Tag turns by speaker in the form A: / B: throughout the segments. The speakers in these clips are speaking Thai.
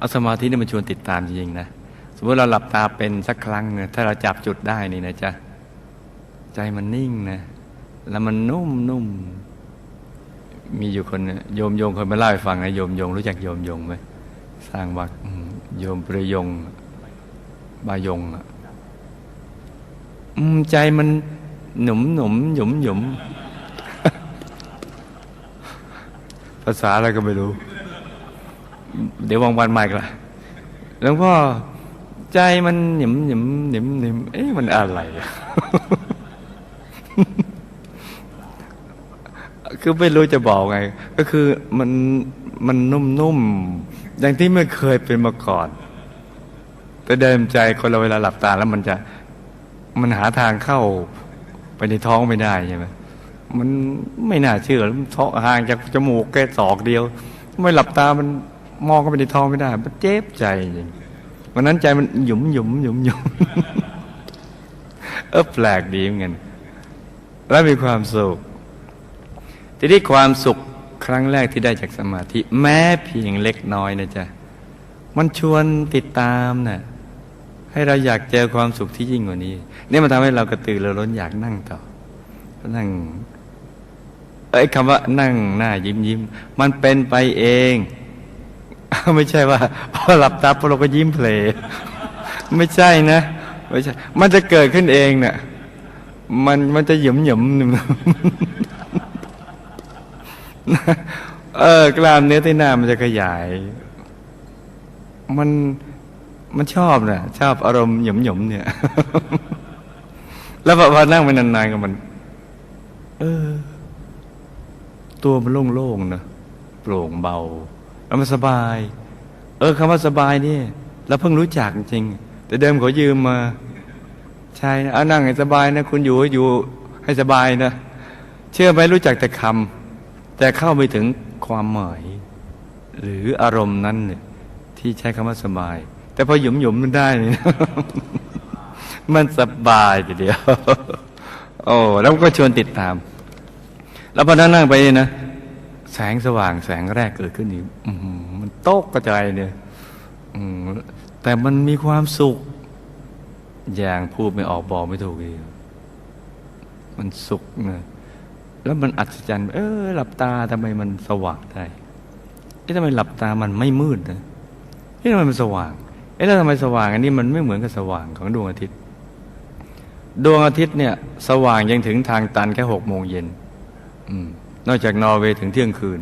A: เอาสมาธินี่มันชวนติดตามจริงๆนะสมมติเราหลับตาเป็นสักครั้งเนี่ยถ้าเราจับจุดได้นี่นะจ๊ะใจมันนิ่งนะ แล้วมันนุ่มนุ่มมีอยู่คนเนี่ยโยมโยงคนมาเล่าให้ฟังนะโยมโยงรู้จักโยมโยงไหมสร้างวัดโยมประยงบายงอะใจมันหนุ่มหนุมหยุมหยุมภาษาอะไรก็ไม่รู้ เดี๋ยววางวันใหม่กันละหลวงพ่อใจมันหนิมหนิมหนิมหนิมเอ๊ะมันอะไรคือไม่รู้จะบอกไง ก็คือมันมันนุ่มๆอย่างที่ไม่เคยเป็นมาก่อน แต่เดิมใจคนเราเวลาหลับตาแล้วมันจะมันหาทางเข้าไปในท้องไม่ได้ใช่ไหมมันไม่น่าเชื่อท้องห่างจากจมูกแค่ศอกเดียว ไม่หลับตามัน มองเข้าไปในท้องไม่ได้มันเจ็บใจจริงวันนั้นใจมันหยุมหยุมหยุมหยุมเออแปลกดีเหมือนกันแล้วมีความสุขทีนี้ความสุขครั้งแรกที่ได้จากสมาธิ แม้เพียงเล็กน้อยนะจ๊ะมันชวนติดตามนะ่ะให้เราอยากเจอความสุขที่ยิ่งกว่านี้นี่มันทำให้เรากระตือรือร้นอยากนั่งต่อนั่งเอ้คำว่านั่งหน้ายิ้มยิ้มมันเป็นไปเอง ไม่ใช่ว่าพอหลับตาพอเราก็ยิ้มเพลไม่ใช่นะไม่ใช่ มันจะเกิดขึ้นเองเนะ่ะมันมันจะหยุมหยุมหนึ่งเออกล้ามเนื้อที่หน้ามันจะขยาย มันมันชอบนะชอบอารมณ์หยุมหยุมเนี่ย แล้วพอพอนั่งไปนานๆกับมัน เออ ตัวมันโล่งๆนะโปร่งเบา มันสบาย เออคำว่าสบายนี่เราเพิ่งรู้จักจริง แต่เดิมเขายืมมา ใช่นะเอานั่งให้สบายนะ คุณอยู่อยู่ให้สบายนะ เชื่อไหมรู้จักแต่คำแต่เข้าไปถึงความหมาย หรืออารมณ์นั้นเนี่ยที่ใช้คำว่าสบาย แต่พอหยุมหยุมมันได้เนี่ยมันสบายทีเดียว โอ้แล้วก็ชวนติดตาม แล้วพอนั่งไปนะ แสงสว่างแสงแรกเกิดขึ้นนี่อื้อหือมันโต๊กกระจายเนี่ยแต่มันมีความสุข อย่างพูดไม่ออกบอกไม่ถูกเลยมันสุขนะแล้วมันอัศจรรย์ เออหลับตาทำไมมันสว่างได้เอ๊ะทำไมหลับตามันไม่มืดนะเอ๊ะทำไมมันสว่าง เอ๊ะแล้วทำไมสว่างอันนี้มันไม่เหมือนกับสว่างของดวงอาทิตย์ ดวงอาทิตย์เนี่ย สว่างยังถึงทางตันแค่หกโมงเย็นอืม นอกจากนอร์เวย์ถึงเที่ยงคืน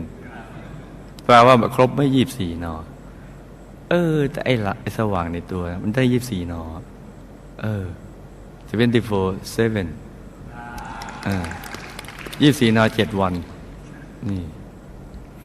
A: แปลว่าครบไม่ยี่บสี่นอ เออ แต่ไอ้ละไอ้สว่างในตัว มันได้ยี่บสี่นอ เออ24 7เออยี่สี่นอเจ็ดวัน นี่